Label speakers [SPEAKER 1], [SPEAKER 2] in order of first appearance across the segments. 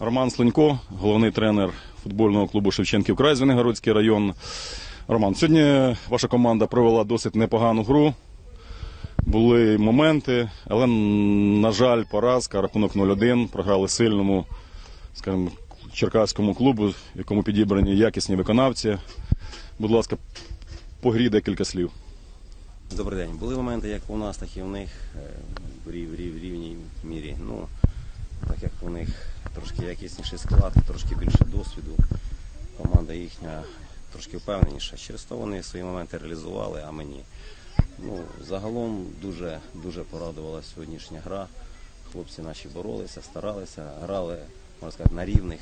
[SPEAKER 1] Роман Слонько, головний тренер футбольного клубу Шевченків край Звенигородський район. Роман, сьогодні ваша команда провела досить непогану гру. Були моменти, але, на жаль, поразка, рахунок 0-1, програли сильному, скажімо, черкаському клубу, якому підібрані якісні виконавці. Будь ласка, по грі декілька слів.
[SPEAKER 2] Добрий день. Були моменти як у нас, так і в них е, в рів, рів, рівній мірі. Ну, у них трошки якісніший склад, трошки більше досвіду, команда їхня трошки впевненіша. Через то вони свої моменти реалізували, а мені. Ну, загалом дуже, дуже порадувала сьогоднішня гра. Хлопці наші боролися, старалися, грали, можна сказати, на рівних.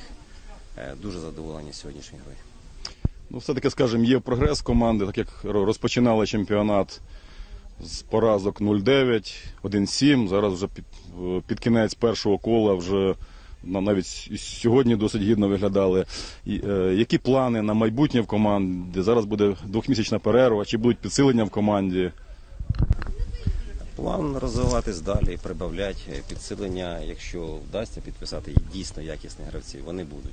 [SPEAKER 2] Е, Дуже задоволені сьогоднішньою грою.
[SPEAKER 1] Ну, все-таки, скажімо, є прогрес команди, так як розпочинали чемпіонат з поразок 0-9, 1-7. Зараз вже під, під кінець першого кола вже на- навіть сьогодні досить гідно виглядали. Е, які плани на майбутнє в команді? Зараз буде двохмісячна перерва, чи будуть підсилення в команді?
[SPEAKER 2] План розвиватись далі, прибавляти е, підсилення, якщо вдасться підписати дійсно якісні гравці, вони будуть.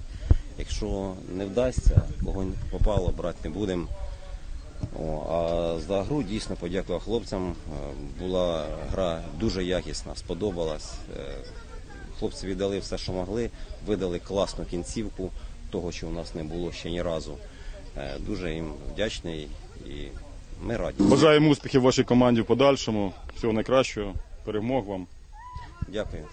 [SPEAKER 2] Якщо не вдасться, кого попало, брати не будемо. О, а за гру дійсно подякував хлопцям. Е, Була гра дуже якісна, сподобалась. Е, Хлопці віддали все, що могли, видали класну кінцівку, того, що у нас не було ще ні разу. Е, Дуже їм вдячний і ми раді.
[SPEAKER 1] Бажаємо успіхів вашій команді в подальшому. Всього найкращого. Перемог вам.
[SPEAKER 2] Дякую.